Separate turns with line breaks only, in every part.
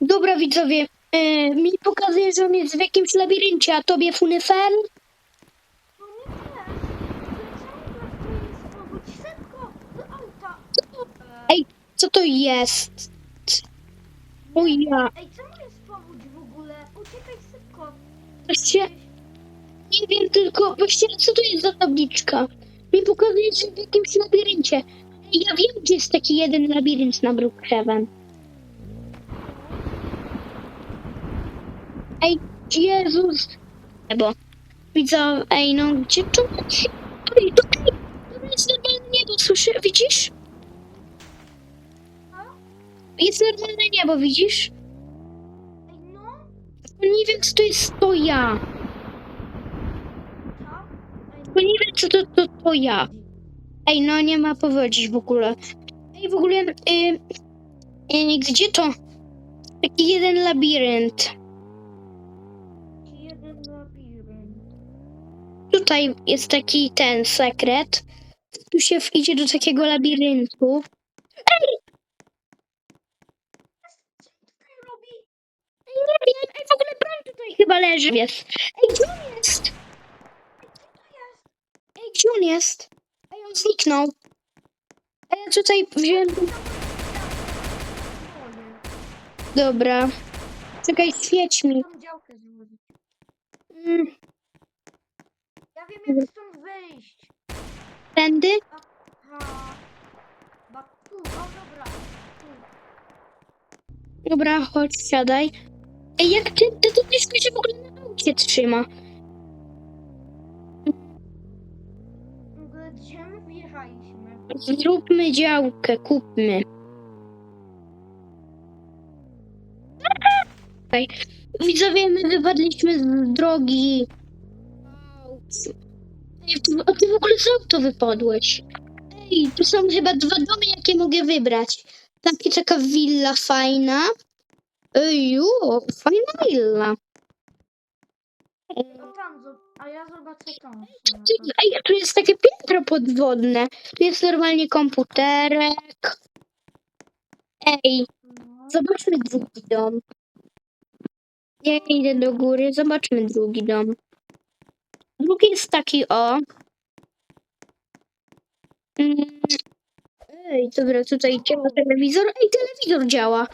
Dobra widzowie, e, mi pokazuje, że on jest w jakimś labiryncie, a tobie Funefel?
No nie cały czas tu jest powódź. Szybko, do auta.
Ej, co to jest? O ja,
Ej, czemu jest powódź w ogóle? Uciekaj szybko.
właśnie nie wiem tylko, właściwie co to jest za tabliczka? Mi pokazuje, że w jakimś labiryncie. Ej, ja wiem, gdzie jest taki jeden labirynt na Brookhaven. Ej, Jezus! Bo widzę, ej, no gdzie to? Ej, tutaj, to jest normalne niebo, słyszę, widzisz?
A?
Jest normalne niebo, widzisz?
Ej, no.
Bo nie wiem, co to jest to ja. Bo nie wiem, co to, to, to ja. Ej, no nie ma powodzi w ogóle. Ej, w ogóle, y, y, gdzie to? Taki jeden labirynt.
Ci jeden labirynt.
Tutaj jest taki ten sekret. Tu się idzie do takiego labiryntu.
Robi?
Ej, nie wiem, ej, w ogóle broń tutaj chyba leży. Jest. Ej, gdzie on jest? Ej, gdzie on jest? Ej, on zniknął. Ej, ja tutaj wziąłem... Dobra. Czekaj, świeć mi. Mm,
wiem jak stąd wyjść.
Tędy?
Ba tu, o dobra. Tu.
Dobra, chodź, siadaj. Ej, jak ty, ty to blisko się w ogóle na aucie trzyma?
W ogóle gdzie my wjechaliśmy?
Zróbmy działkę, kupmy. Ej, Widzowie, my wypadliśmy z drogi. A ty w ogóle z auto wypadłeś. Ej, tu są chyba dwa domy, jakie mogę wybrać. Taki, taka willa fajna. Ej, jo, fajna willa.
O tam, zo- a ja zobaczę tą.
Ej, tu jest takie piętro podwodne. Tu jest normalnie komputerek. Ej,
No.
zobaczmy drugi dom. Nie idę do góry, zobaczmy drugi dom. Drugi jest taki o. Mm. Ej, dobra, tutaj działa telewizor. Ej, telewizor działa.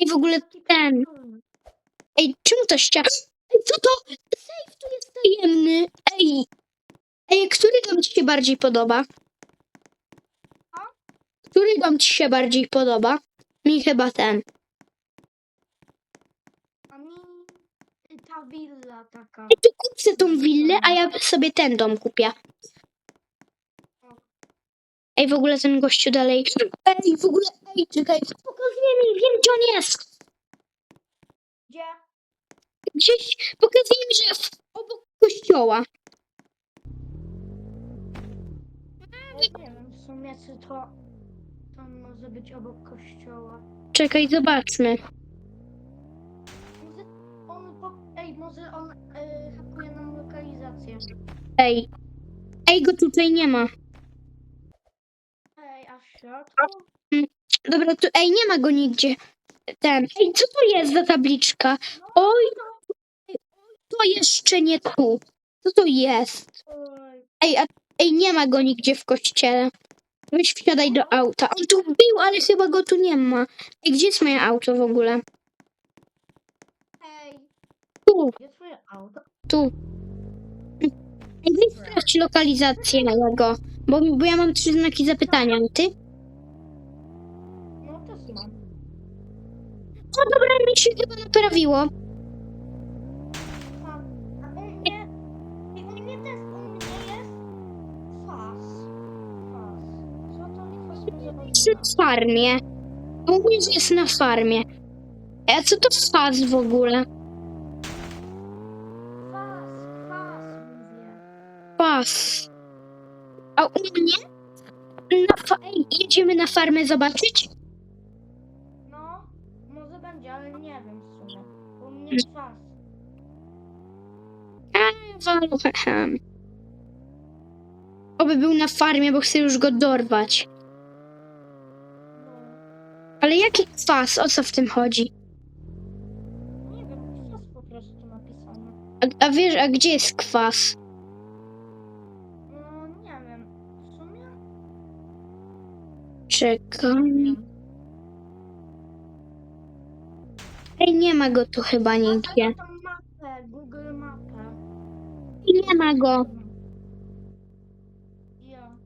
Ej, w ogóle ten. Ej, czemu ta ściana? Ej, co to? Safe tu jest tajemny. Ej. Ej, który dom ci się bardziej podoba? Który dom ci się bardziej podoba? Mi chyba ten.
A mi ta willa taka.
Ej, tu kup sobie tą willę, a ja sobie ten dom kupię. Ej, w ogóle ten gościu dalej. Ej, w ogóle, ej, czekaj. Pokazuje mi, wiem gdzie on jest.
Gdzie?
Gdzieś pokazuje mi, że w, obok kościoła.
Ja nie wiem w sumie czy to tam może być obok kościoła.
Czekaj, zobaczmy.
Może on po... Może on e, hakuje nam lokalizację.
Ej. Ej, go tutaj nie ma.
Ej, a w środku?
Dobra, tu, ej, nie ma go nigdzie. Ten. Ej, co to jest za tabliczka? Oj, to jeszcze nie tu. Co to jest?
Oj,
Ej, a, ej, nie ma go nigdzie w kościele. Weź wsiadaj do auta. On tu był, ale chyba go tu nie ma. Ej, gdzie jest moje auto w ogóle? Tu,
gdzie twoje auto?
tu. Sprawdź lokalizację jego. Bo, bo ja mam trzy znaki zapytania. A Ty?
No też mam.
O, dobra, mi się chyba naprawiło.
Mam. A u mnie... U mnie też, u mnie jest... Fas. Fas. Co to fas może
Jest na farmie. Mówię, że jest na farmie. A co to faz w ogóle?
Fas, fas mówię.
Pas. A u mnie? Na fa- Ej, jedziemy na farmę zobaczyć?
No, może będzie, ale nie wiem w sumie. U mnie jest fas.
A, waluchem. Oby był na farmie, bo chcę już go dorwać. Jaki kwas? O co w tym chodzi?
Nie wiem, kwas po prostu napisane.
A, a wiesz, a gdzie jest kwas?
No, nie wiem. W sumie? Wiem.
Ej, nie ma go tu chyba nigdzie.
Mam tam mapę, Google mapę.
Nie ma go.
Ja.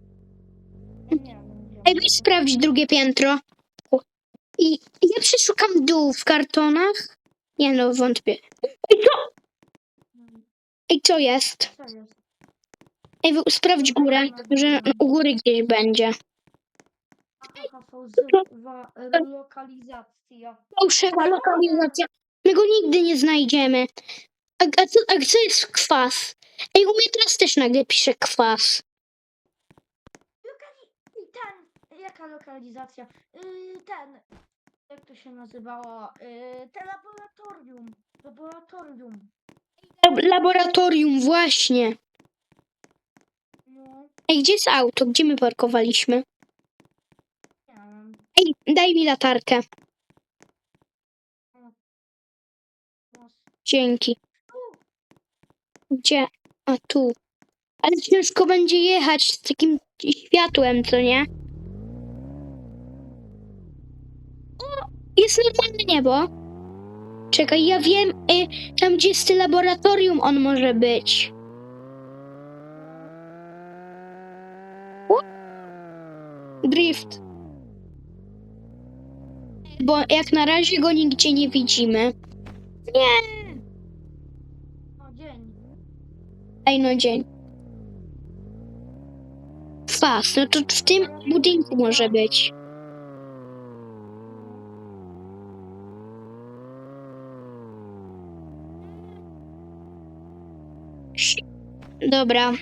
Ja nie wiem. gdzie.
Ej, weź sprawdź drugie piętro. I ja przeszukam dół w kartonach. Nie no, wątpię. Ej, co? Ej, co jest?
Co jest?
Ej, sprawdź górę, że u góry gdzieś będzie.
Fałszywa lokalizacja.
Fałszywa lokalizacja. My go nigdy nie znajdziemy. A, a, co, a co jest kwas? Ej, u mnie teraz też nagle pisze kwas.
Lokali... Ten, jaka lokalizacja? Yy, ten, jak to się nazywało? Yy, te laboratorium. Laboratorium.
Lab- Laboratorium, właśnie.
No,
Ej, gdzie jest auto? Gdzie my parkowaliśmy? Ej, daj mi latarkę. Dzięki. Gdzie? A tu. Ale ciężko będzie jechać z takim światłem, co nie? O, jest normalne niebo. Czekaj, ja wiem, y, tam gdzie jest laboratorium on może być. O! Drift. Bo jak na razie go nigdzie nie widzimy. Nie.
no dzień.
Ej, no dzień. Kwas, no to w tym budynku może być. Dobra.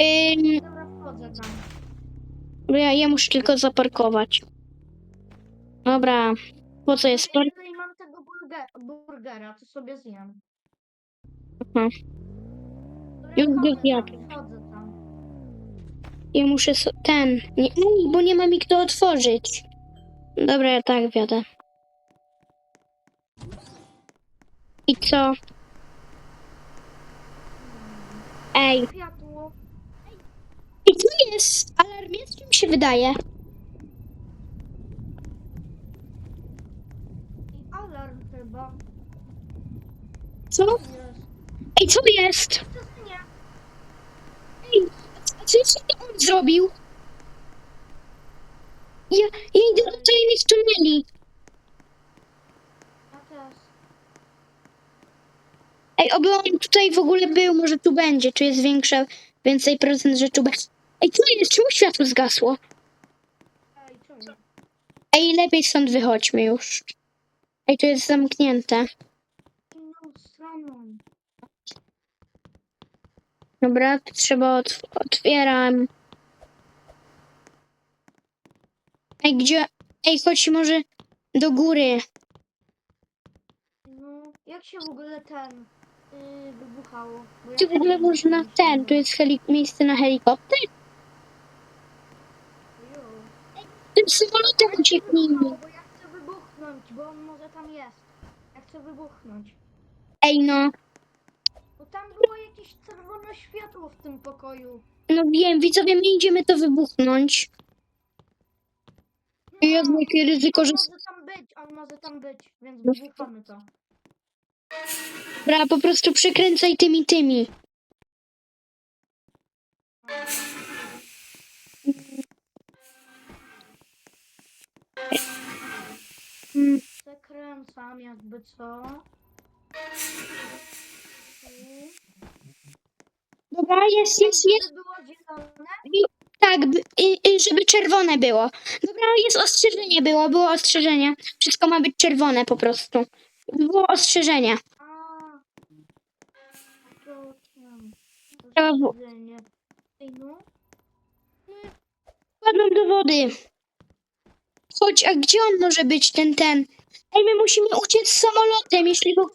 Ym,
Dobra, wchodzę tam.
Ja, ja muszę tylko zaparkować. Dobra. Po co jest park?
Jeżeli mam tego burge, burgera, to sobie zjem.
Aha.
To
Już
ja
go
tam, tam.
Ja muszę so- ten. Nie, ej, bo nie ma mi kto otworzyć. Dobra, ja tak wiodę. I co? Ej. Jest? Alarm jest? Czy mi się wydaje?
Alarm chyba.
Co? Ej, co jest?
Nie.
Ej, a co jeszcze on zrobił? Ja, ja idę do tajnych tuneli.
Ja też.
Ej, oby on tutaj w ogóle był, może tu będzie, czy jest większa, więcej procent, że tu będzie. Ej, co jest? Czemu światło zgasło?
Ej,
lepiej stąd wychodźmy już. Ej, to jest zamknięte.
Inną stroną.
Dobra, to trzeba otw otwieram. Ej, gdzie? Ej, chodź może do góry.
No, jak się w ogóle ten yy, wybuchało? Bo
Tu w ogóle
nie
można
wiem.
ten, tu jest heli miejsce na helikopter.
Jo.
Tym samolotem ucieknijmy.
Bo ja chcę wybuchnąć, bo on może tam jest. Ja chcę wybuchnąć.
Ej, no.
Bo tam było jakieś czerwone światło w tym pokoju.
No wiem, widzowie, my idziemy to wybuchnąć.
No,
Jezu, jakie ryzyko,
on
że...
może tam być, on może tam być, więc
No.
wybuchamy to.
Dobra, po prostu przekręcaj tymi, tymi.
Przekręcam jakby co.
Dobra, jest, jest, jest.
Żeby było zielone.
Tak, żeby czerwone było. Dobra, jest ostrzeżenie było, było ostrzeżenie. Wszystko ma być czerwone po prostu. Było ostrzeżenie.
A. To tam.
Trzeba było-
Ostrzeżenie. Ej no.
Wpadłem do wody. Chodź, a gdzie on może być, ten, ten? Ej, my musimy uciec samolotem, jeśli go...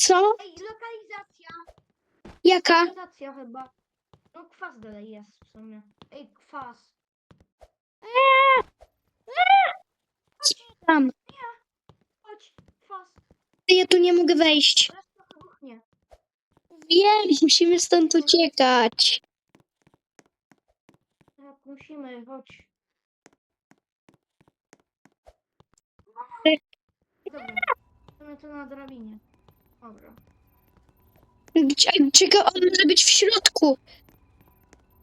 Co?
Ej, lokalizacja.
Jaka?
Lokalizacja chyba. No kwas dalej jest w sumie. Ej, kwas. Eee! Eee!
Chodź Tam.
Chodź, kwas.
Ja tu nie mogę wejść.
Reszta.
Wiem, musimy stąd uciekać.
Tak, musimy, chodź. Dobra, mamy to na drabinie. Dobra.
Gdzie, czego on może być w środku?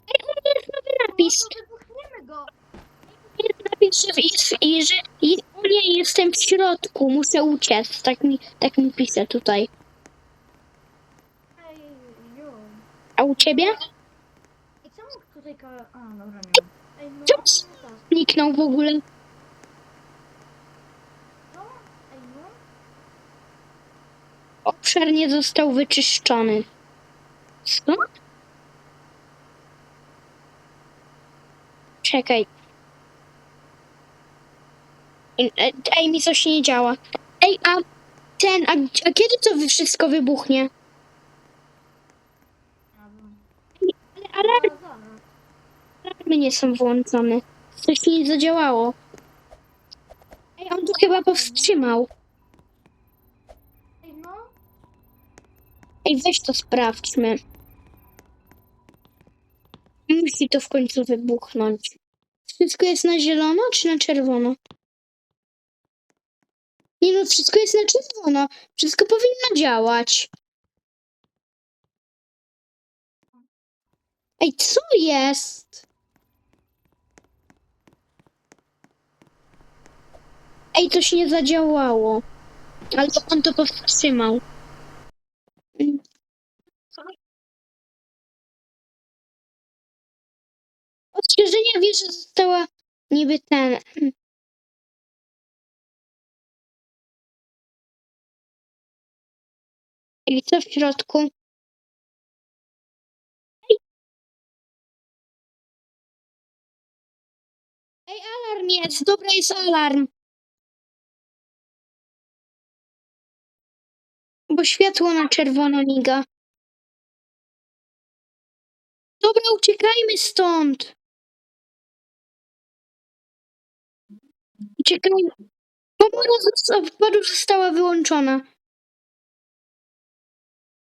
Ej, u mnie jest nowy napis.
No to wybuchniemy go.
Jest napis, że, jest, i że i, u mnie jestem w środku. Muszę uciec. Tak mi, tak mi pisze tutaj.
Ej, jo.
A u ciebie?
I co mógł tutaj ka... A, dobra, nie. Ej, no, tak.
Zniknął w ogóle.
No, ej, no.
Obszar nie został wyczyszczony. Co? Czekaj. Ej, Ej, mi coś nie działa. Ej, a ten, a, a kiedy to wszystko wybuchnie? Ale alarm, alarmy nie są włączone. Coś nie zadziałało. Ej, on to chyba powstrzymał. Weź to sprawdźmy. Musi to w końcu wybuchnąć. Wszystko jest na zielono czy na czerwono? Nie no, wszystko jest na czerwono. Wszystko powinno działać. Ej, co jest? Ej, coś nie zadziałało. Ale on to powstrzymał. Ostrzeżenia wieży została niby ten. I co w środku? Ej, alarm jest! Dobra, jest alarm. Bo światło na czerwono miga. Dobra, uciekajmy stąd. Komora zosta- wpadu została wyłączona.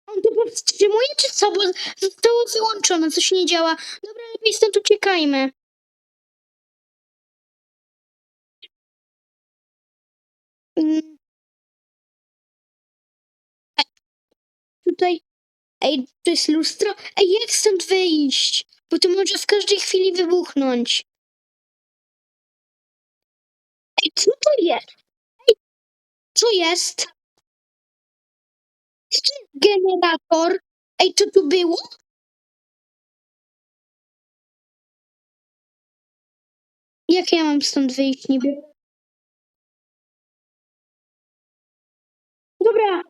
On to powstrzymuje, czy co? Bo zostało wyłączone, coś nie działa. Dobra, lepiej stąd uciekajmy. Mm. E, Tutaj. Ej, to jest lustro? Ej, jak stąd wyjść? Bo to może w każdej chwili wybuchnąć. Co to jest? Co jest? Co to jest generator? Ej, to tu było? Jak ja mam stąd wyjść niby? Dobra,